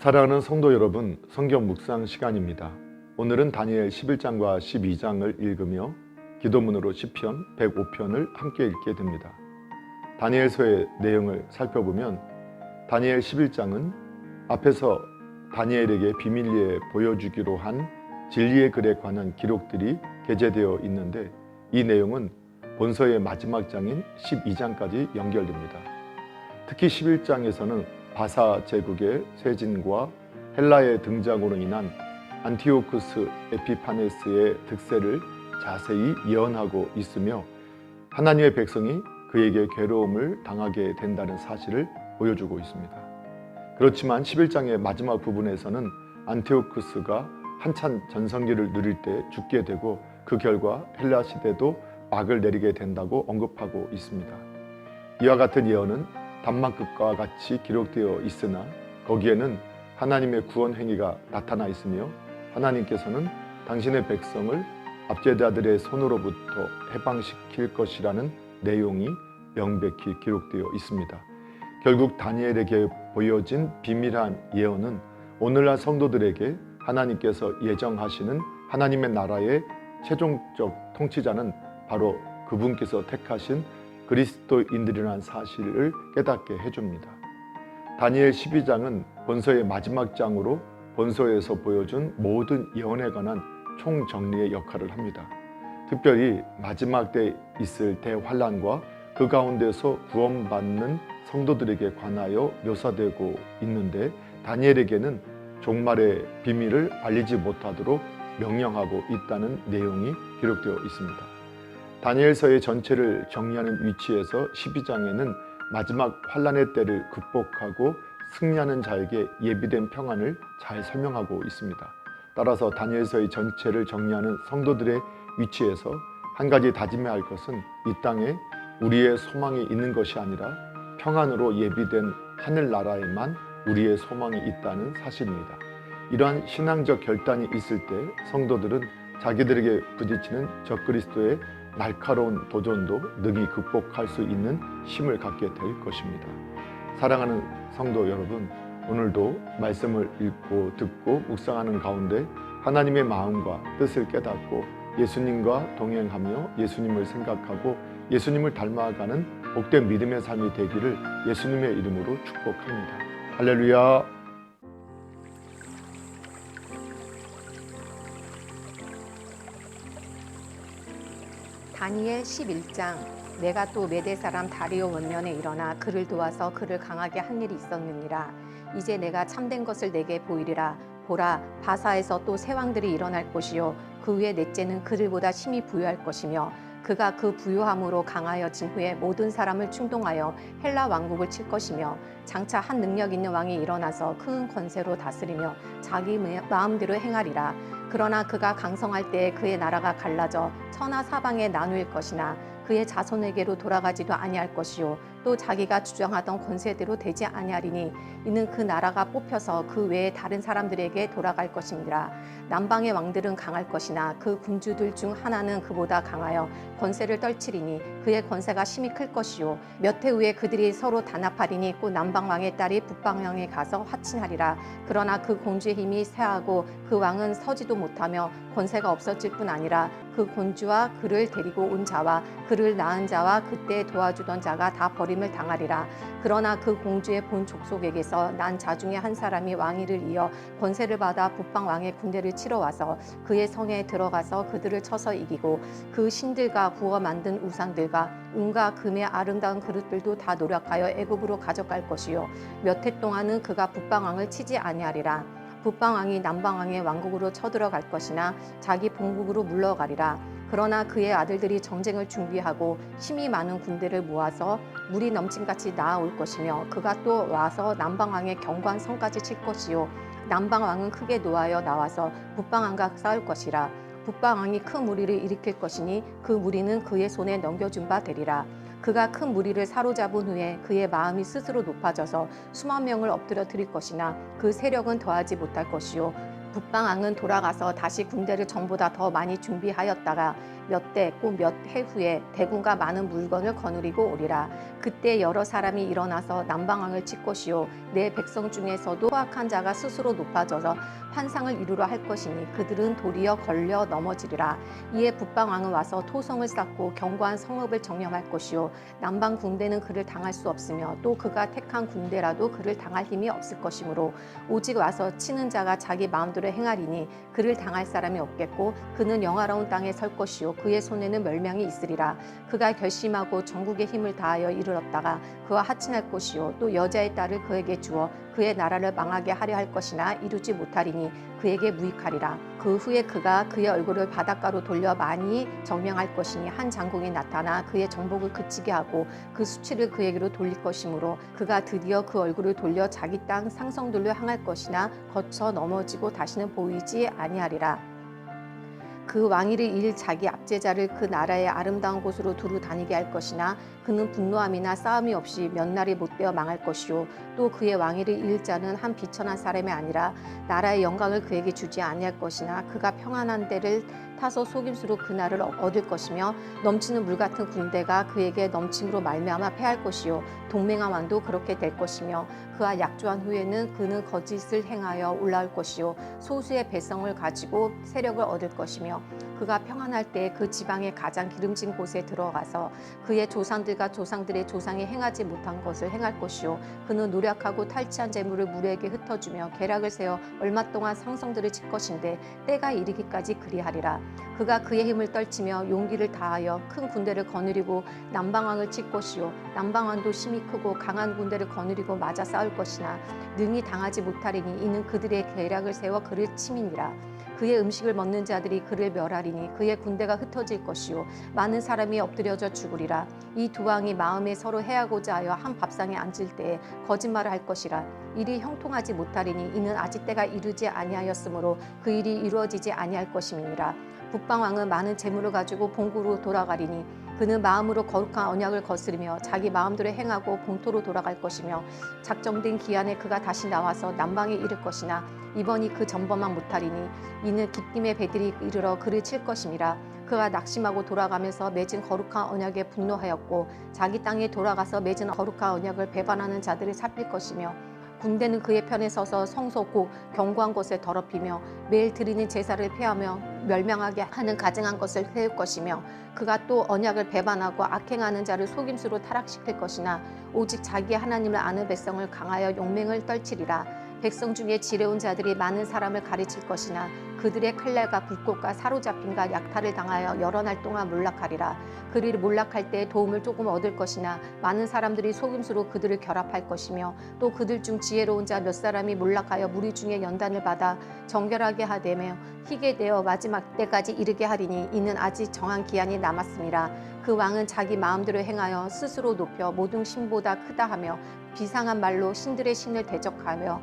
사랑하는 성도 여러분, 성경 묵상 시간입니다. 오늘은 다니엘 11장과 12장을 읽으며 기도문으로 시편 105편을 함께 읽게 됩니다. 다니엘서의 내용을 살펴보면 다니엘 11장은 앞에서 다니엘에게 비밀리에 보여주기로 한 진리의 글에 관한 기록들이 게재되어 있는데 이 내용은 본서의 마지막 장인 12장까지 연결됩니다. 특히 11장에서는 바사 제국의 쇄진과 헬라의 등장으로 인한 안티오쿠스 에피파네스의 득세를 자세히 예언하고 있으며 하나님의 백성이 그에게 괴로움을 당하게 된다는 사실을 보여주고 있습니다. 그렇지만 11장의 마지막 부분에서는 안티오쿠스가 한참 전성기를 누릴 때 죽게 되고 그 결과 헬라 시대도 막을 내리게 된다고 언급하고 있습니다. 이와 같은 예언은 단막극과 같이 기록되어 있으나 거기에는 하나님의 구원 행위가 나타나 있으며 하나님께서는 당신의 백성을 압제자들의 손으로부터 해방시킬 것이라는 내용이 명백히 기록되어 있습니다. 결국 다니엘에게 보여진 비밀한 예언은 오늘날 성도들에게 하나님께서 예정하시는 하나님의 나라의 최종적 통치자는 바로 그분께서 택하신 그리스도인들이라는 사실을 깨닫게 해줍니다. 다니엘 12장은 본서의 마지막 장으로 본서에서 보여준 모든 예언에 관한 총정리의 역할을 합니다. 특별히 마지막 때 있을 대환란과 그 가운데서 구원받는 성도들에게 관하여 묘사되고 있는데 다니엘에게는 종말의 비밀을 알리지 못하도록 명령하고 있다는 내용이 기록되어 있습니다. 다니엘서의 전체를 정리하는 위치에서 12장에는 마지막 환란의 때를 극복하고 승리하는 자에게 예비된 평안을 잘 설명하고 있습니다. 따라서 다니엘서의 전체를 정리하는 성도들의 위치에서 한 가지 다짐해야 할 것은 이 땅에 우리의 소망이 있는 것이 아니라 평안으로 예비된 하늘 나라에만 우리의 소망이 있다는 사실입니다. 이러한 신앙적 결단이 있을 때 성도들은 자기들에게 부딪히는 적그리스도의 날카로운 도전도 능히 극복할 수 있는 힘을 갖게 될 것입니다. 사랑하는 성도 여러분, 오늘도 말씀을 읽고 듣고 묵상하는 가운데 하나님의 마음과 뜻을 깨닫고 예수님과 동행하며 예수님을 생각하고 예수님을 닮아가는 복된 믿음의 삶이 되기를 예수님의 이름으로 축복합니다. 할렐루야. 다니엘 11장 내가 또 메대 사람 다리오 원년에 일어나 그를 도와서 그를 강하게 한 일이 있었느니라. 이제 내가 참된 것을 내게 보이리라. 보라 바사에서 또 새 왕들이 일어날 것이요. 그 위에 넷째는 그들보다 힘이 부유할 것이며 그가 그 부유함으로 강하여진 후에 모든 사람을 충동하여 헬라 왕국을 칠 것이며 장차 한 능력 있는 왕이 일어나서 큰 권세로 다스리며 자기 마음대로 행하리라. 그러나 그가 강성할 때에 그의 나라가 갈라져 천하 사방에 나누일 것이나 그의 자손에게로 돌아가지도 아니할 것이요. 또 자기가 주장하던 권세대로 되지 아니하리니 이는 그 나라가 뽑혀서 그 외에 다른 사람들에게 돌아갈 것이니라 남방의 왕들은 강할 것이나 그 군주들 중 하나는 그보다 강하여 권세를 떨치리니 그의 권세가 심히 클 것이요. 몇 해 후에 그들이 서로 단합하리니 곧 남방 왕의 딸이 북방 왕에 가서 화친하리라. 그러나 그 공주의 힘이 쇠하고 그 왕은 서지도 못하며 권세가 없어질 뿐 아니라 그 공주와 그를 데리고 온 자와 그를 낳은 자와 그때 도와주던 자가 다 버림을 당하리라. 그러나 그 공주의 본 족속에게서 난 자 중에 한 사람이 왕위를 이어 권세를 받아 북방 왕의 군대를 치러 와서 그의 성에 들어가서 그들을 쳐서 이기고 그 신들과 구워 만든 우상들과 은과 금의 아름다운 그릇들도 다 노력하여 애굽으로 가져갈 것이요. 몇 해 동안은 그가 북방 왕을 치지 아니하리라 북방 왕이 남방 왕의 왕국으로 쳐들어갈 것이나 자기 본국으로 물러가리라. 그러나 그의 아들들이 정쟁을 준비하고 힘이 많은 군대를 모아서 물이 넘침같이 나아올 것이며 그가 또 와서 남방왕의 경관 성까지 칠 것이요. 남방왕은 크게 노하여 나와서 북방왕과 싸울 것이라. 북방왕이 큰 무리를 일으킬 것이니 그 무리는 그의 손에 넘겨준 바 되리라 그가 큰 무리를 사로잡은 후에 그의 마음이 스스로 높아져서 수만 명을 엎드려 드릴 것이나 그 세력은 더하지 못할 것이요. 북방왕은 돌아가서 다시 군대를 전보다 더 많이 준비하였다가 몇대꼭몇해 후에 대군과 많은 물건을 거느리고 오리라. 그때 여러 사람이 일어나서 남방왕을 칠 것이요 내 백성 중에서도 포악한 자가 스스로 높아져서 환상을 이루려 할 것이니 그들은 도리어 걸려 넘어지리라. 이에 북방왕은 와서 토성을 쌓고 견고한 성읍을 정령할 것이요 남방 군대는 그를 당할 수 없으며 또 그가 택한 군대라도 그를 당할 힘이 없을 것이므로 오직 와서 치는 자가 자기 마음대로 행하리니 그를 당할 사람이 없겠고 그는 영화로운 땅에 설 것이요 그의 손에는 멸망이 있으리라. 그가 결심하고 전국의 힘을 다하여 이르렀다가 그와 하친할 것이요. 또 여자의 딸을 그에게 주어 그의 나라를 망하게 하려 할 것이나 이루지 못하리니 그에게 무익하리라. 그 후에 그가 그의 얼굴을 바닷가로 돌려 많이 정명할 것이니 한 장군이 나타나 그의 정복을 그치게 하고 그 수치를 그에게로 돌릴 것이므로 그가 드디어 그 얼굴을 돌려 자기 땅 상성들로 향할 것이나 거쳐 넘어지고 다시는 보이지 아니하리라 그 왕위를 잃을 자기 압제자를 그 나라의 아름다운 곳으로 두루 다니게 할 것이나 그는 분노함이나 싸움이 없이 몇 날이 못되어 망할 것이요. 또 그의 왕위를 잃을 자는 한 비천한 사람이 아니라 나라의 영광을 그에게 주지 아니할 것이나 그가 평안한 데를 타서 속임수로 그 날을 얻을 것이며 넘치는 물 같은 군대가 그에게 넘침으로 말미암아 패할 것이요. 동맹한 왕도 그렇게 될 것이며 그와 약조한 후에는 그는 거짓을 행하여 올라올 것이요. 소수의 배성을 가지고 세력을 얻을 것이며 그가 평안할 때 그 지방의 가장 기름진 곳에 들어가서 그의 조상들과 조상들의 조상이 행하지 못한 것을 행할 것이요. 그는 노력하고 탈취한 재물을 무리에게 흩어주며 계략을 세워 얼마 동안 상성들을 칠 것인데 때가 이르기까지 그리하리라 그가 그의 힘을 떨치며 용기를 다하여 큰 군대를 거느리고 남방왕을 칠 것이요. 남방왕도 힘이 크고 강한 군대를 거느리고 맞아 싸울 것이나 능히 당하지 못하리니 이는 그들의 계략을 세워 그를 치민이라. 그의 음식을 먹는 자들이 그를 멸하리니 그의 군대가 흩어질 것이요. 많은 사람이 엎드려져 죽으리라. 이 두 왕이 마음에 서로 해하고자 하여 한 밥상에 앉을 때에 거짓말을 할 것이라. 일이 형통하지 못하리니 이는 아직 때가 이르지 아니하였으므로 그 일이 이루어지지 아니할 것임이니라 북방 왕은 많은 재물을 가지고 본국으로 돌아가리니 그는 마음으로 거룩한 언약을 거스르며 자기 마음대로 행하고 본토로 돌아갈 것이며 작정된 기한에 그가 다시 나와서 남방에 이를 것이나 이번이 그 전번만 못하리니 이는 기쁨의 배들이 이르러 그를 칠 것임이라 그가 낙심하고 돌아가면서 맺은 거룩한 언약에 분노하였고 자기 땅에 돌아가서 맺은 거룩한 언약을 배반하는 자들을 살필 것이며 군대는 그의 편에 서서 성소 곧 견고한 곳에 더럽히며 매일 드리는 제사를 폐하며 멸망하게 하는 가증한 것을 세울 것이며 그가 또 언약을 배반하고 악행하는 자를 속임수로 타락시킬 것이나 오직 자기 하나님을 아는 백성을 강하여 용맹을 떨치리라. 백성 중에 지레온 자들이 많은 사람을 가르칠 것이나 그들의 칼날과 불꽃과 사로잡힘과 약탈을 당하여 여러 날 동안 몰락하리라 그들이 몰락할 때 도움을 조금 얻을 것이나 많은 사람들이 속임수로 그들을 결합할 것이며 또 그들 중 지혜로운 자 몇 사람이 몰락하여 무리 중에 연단을 받아 정결하게 하되며 희게 되어 마지막 때까지 이르게 하리니 이는 아직 정한 기한이 남았습니다. 그 왕은 자기 마음대로 행하여 스스로 높여 모든 신보다 크다 하며 비상한 말로 신들의 신을 대적하며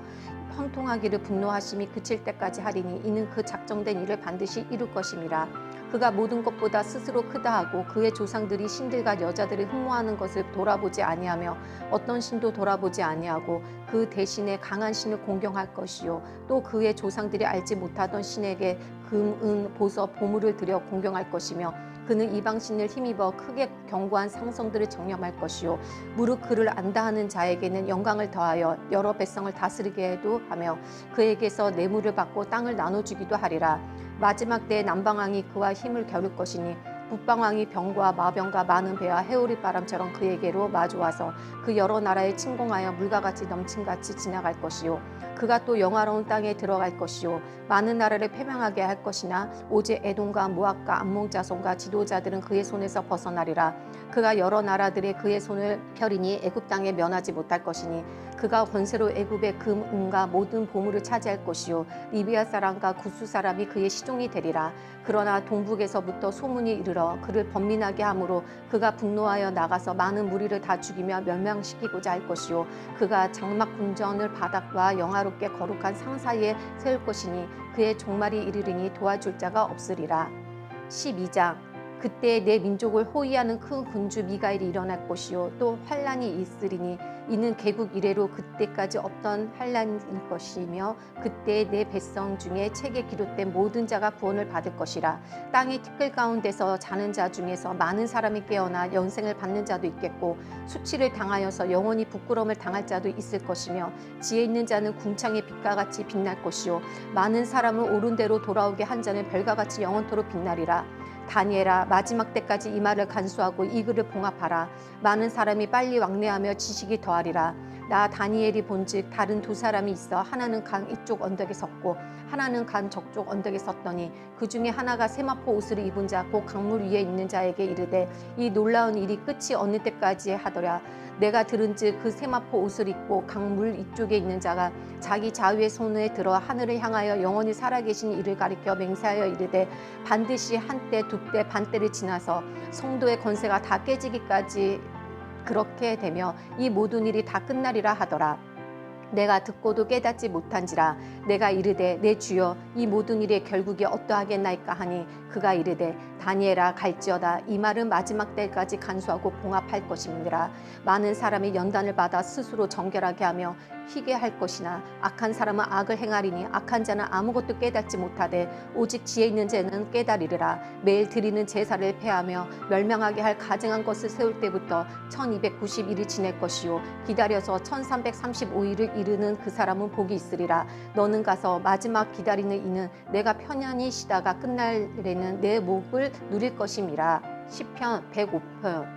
형통하기를 분노하심이 그칠 때까지 하리니 이는 그 작정된 일을 반드시 이룰 것임이라. 그가 모든 것보다 스스로 크다 하고 그의 조상들이 신들과 여자들이 흠모하는 것을 돌아보지 아니하며 어떤 신도 돌아보지 아니하고 그 대신에 강한 신을 공경할 것이요. 또 그의 조상들이 알지 못하던 신에게 금, 은, 보석, 보물을 들여 공경할 것이며 그는 이방 신을 힘입어 크게 견고한 상성들을 정념할 것이요. 무릇 그를 안다 하는 자에게는 영광을 더하여 여러 백성을 다스리게 해도 하며 그에게서 뇌물을 받고 땅을 나눠주기도 하리라. 마지막 때에 남방왕이 그와 힘을 겨룰 것이니 북방왕이 병과 마병과 많은 배와 해오리 바람처럼 그에게로 마주와서 그 여러 나라에 침공하여 물과 같이 넘침같이 지나갈 것이요. 그가 또 영화로운 땅에 들어갈 것이요. 많은 나라를 패망하게 할 것이나 오직 에돔과 모압과 암몬 자손과 지도자들은 그의 손에서 벗어나리라. 그가 여러 나라들의 그의 손을 펴리니 애굽 땅에 면하지 못할 것이니 그가 권세로 애굽의 금, 은과 모든 보물을 차지할 것이요. 리비아 사람과 구스 사람이 그의 시종이 되리라. 그러나 동북에서부터 소문이 이르러 그를 번민하게 하므로 그가 분노하여 나가서 많은 무리를 다 죽이며 멸망시키고자 할 것이요. 그가 장막 군전을 바닥과 영화롭게 거룩한 상 사이에 세울 것이니 그의 종말이 이르리니 도와줄 자가 없으리라. 12장. 그때 내 민족을 호위하는 큰 군주 미가엘이 일어날 것이요. 또 환란이 있으리니 이는 개국 이래로 그때까지 없던 환란일 것이며 그때 내 백성 중에 책에 기록된 모든 자가 구원을 받을 것이라. 땅의 티끌 가운데서 자는 자 중에서 많은 사람이 깨어나 영생을 받는 자도 있겠고 수치를 당하여서 영원히 부끄러움을 당할 자도 있을 것이며 지혜 있는 자는 궁창의 빛과 같이 빛날 것이요. 많은 사람을 옳은 대로 돌아오게 한 자는 별과 같이 영원토록 빛나리라 다니엘아 마지막 때까지 이 말을 간수하고 이 글을 봉합하라. 많은 사람이 빨리 왕래하며 지식이 더하리라 나 다니엘이 본즉 다른 두 사람이 있어 하나는 강 이쪽 언덕에 섰고 하나는 강 저쪽 언덕에 섰더니 그 중에 하나가 세마포 옷을 입은 자 곧 강물 위에 있는 자에게 이르되 이 놀라운 일이 끝이 어느 때까지 하더라 내가 들은즉 그 세마포 옷을 입고 강물 이쪽에 있는 자가 자기 좌우의 손에 들어 하늘을 향하여 영원히 살아계신 이를 가리켜 맹세하여 이르되 반드시 한때 두 때 반때를 지나서 성도의 권세가 다 깨지기까지 그렇게 되며 이 모든 일이 다 끝나리라 하더라. 내가 듣고도 깨닫지 못한지라 내가 이르되 내 주여 이 모든 일의 결국이 어떠하겠나이까 하니 그가 이르되 다니엘아 갈지어다 이 말은 마지막 때까지 간수하고 봉합할 것임이니라 많은 사람이 연단을 받아 스스로 정결하게 하며 희게 할 것이나 악한 사람은 악을 행하리니 악한 자는 아무것도 깨닫지 못하되 오직 지혜 있는 자는 깨달으리라. 매일 드리는 제사를 폐하며 멸망하게 할 가증한 것을 세울 때부터 1290일이 지낼 것이요. 기다려서 1335일을 이르는 그 사람은 복이 있으리라. 너는 가서 마지막 기다리는 이는 내가 편안히 쉬다가 끝날에는 내 목을 누릴 것임이라. 시편 105편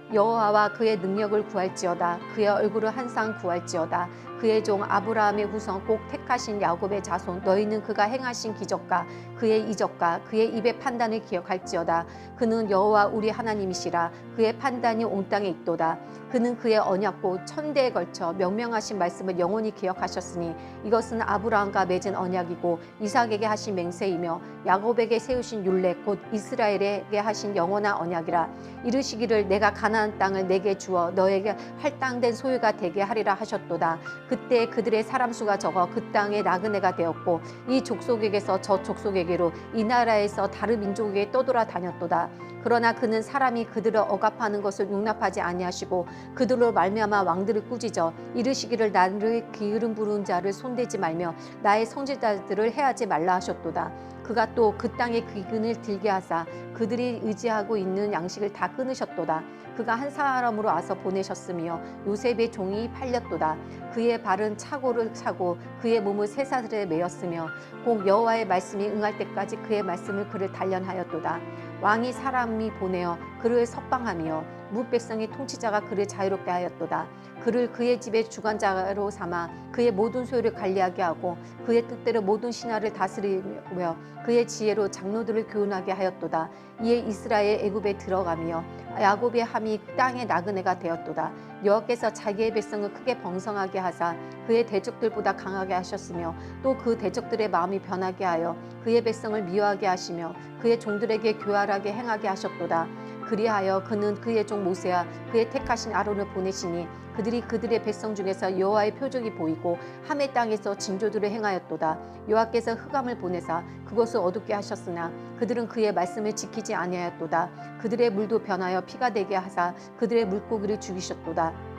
여호와와 그의 능력을 구할지어다. 그의 얼굴을 항상 구할지어다. 그의 종 아브라함의 후손 꼭 택하신 야곱의 자손 너희는 그가 행하신 기적과 그의 이적과 그의 입의 판단을 기억할지어다. 그는 여호와 우리 하나님이시라. 그의 판단이 온 땅에 있도다. 그는 그의 언약고 천대에 걸쳐 명명하신 말씀을 영원히 기억하셨으니 이것은 아브라함과 맺은 언약이고 이삭에게 하신 맹세이며 야곱에게 세우신 율례 곧 이스라엘에게 하신 영원한 언약이라. 이르시기를 내가 가나 안 땅을 내게 주어 너에게 할당된 소유가 되게 하리라 하셨도다. 그때 그들의 사람 수가 적어 그 땅에 나그네가 되었고 이 족속에게서 저 족속에게로 이 나라에서 다른 민족에게 떠돌아 다녔도다. 그러나 그는 사람이 그들을 억압하는 것을 용납하지 아니하시고 그들로 말미암아 왕들을 꾸짖어 이르시기를 나를 기울음 부른 자를 손대지 말며 나의 성질자들을 해하지 말라 하셨도다. 그가 또 그 땅에 귀근을 들게 하사 그들이 의지하고 있는 양식을 다 끊으셨도다 그가 한 사람으로 와서 보내셨으며 요셉의 종이 팔렸도다. 그의 발은 차고를 차고 그의 몸을 쇠사슬에 매었으며 곧 여호와의 말씀이 응할 때까지 그의 말씀을 그를 단련하였도다. 왕이 사람이 보내어 그를 석방하며 무백성의 통치자가 그를 자유롭게 하였도다. 그를 그의 집의 주관자로 삼아 그의 모든 소유를 관리하게 하고 그의 뜻대로 모든 신하를 다스리며 그의 지혜로 장로들을 교훈하게 하였도다. 이에 이스라엘 애굽에 들어가며 야곱의 함이 땅의 나그네가 되었도다. 여호와께서 자기의 백성을 크게 번성하게 하사 그의 대적들보다 강하게 하셨으며 또 그 대적들의 마음이 변하게 하여 그의 백성을 미워하게 하시며 그의 종들에게 교활하게 행하게 하셨도다. 그리하여 그는 그의 종 모세와 그의 택하신 아론을 보내시니 그들이 그들의 백성 중에서 여호와의 표적이 보이고 함의 땅에서 징조들을 행하였도다. 여호와께서 흑암을 보내사 그것을 어둡게 하셨으나 그들은 그의 말씀을 지키지 아니하였도다. 그들의 물도 변하여 피가 되게 하사 그들의 물고기를 죽이셨도다.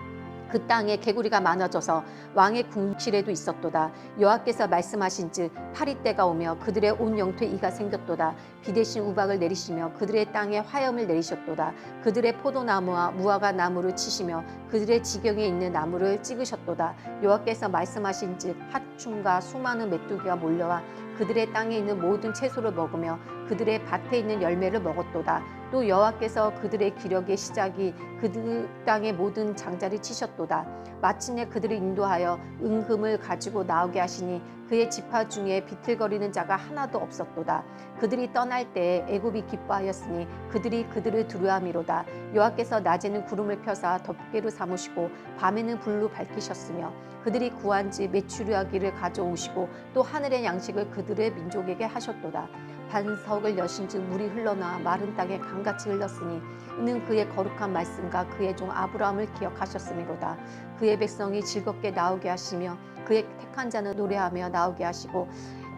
그 땅에 개구리가 많아져서 왕의 궁실에도 있었도다. 여호와께서 말씀하신즉 파리 때가 오며 그들의 온 영토에 이가 생겼도다. 비 대신 우박을 내리시며 그들의 땅에 화염을 내리셨도다. 그들의 포도나무와 무화과 나무를 치시며 그들의 지경에 있는 나무를 찍으셨도다. 여호와께서 말씀하신즉 하충과 수많은 메뚜기가 몰려와 그들의 땅에 있는 모든 채소를 먹으며 그들의 밭에 있는 열매를 먹었도다. 또 여호와께서 그들의 기력의 시작이 그들 땅의 모든 장자를 치셨도다. 마침내 그들을 인도하여 은금을 가지고 나오게 하시니 그의 지파 중에 비틀거리는 자가 하나도 없었도다. 그들이 떠날 때에 애굽이 기뻐하였으니 그들이 그들을 두려함이로다. 여호와께서 낮에는 구름을 펴사 덮개로 삼으시고 밤에는 불로 밝히셨으며 그들이 구한 지 메추리하기를 가져오시고 또 하늘의 양식을 그들의 민족에게 하셨도다. 반석을 여신즉 물이 흘러나 마른 땅에 강같이 흘렀으니 이는 그의 거룩한 말씀과 그의 종 아브라함을 기억하셨음이로다. 그의 백성이 즐겁게 나오게 하시며 그의 택한 자는 노래하며 나오게 하시고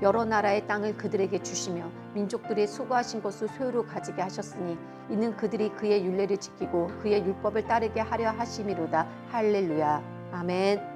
여러 나라의 땅을 그들에게 주시며 민족들의 수고하신 것을 소유로 가지게 하셨으니 이는 그들이 그의 율례를 지키고 그의 율법을 따르게 하려 하심이로다. 할렐루야. 아멘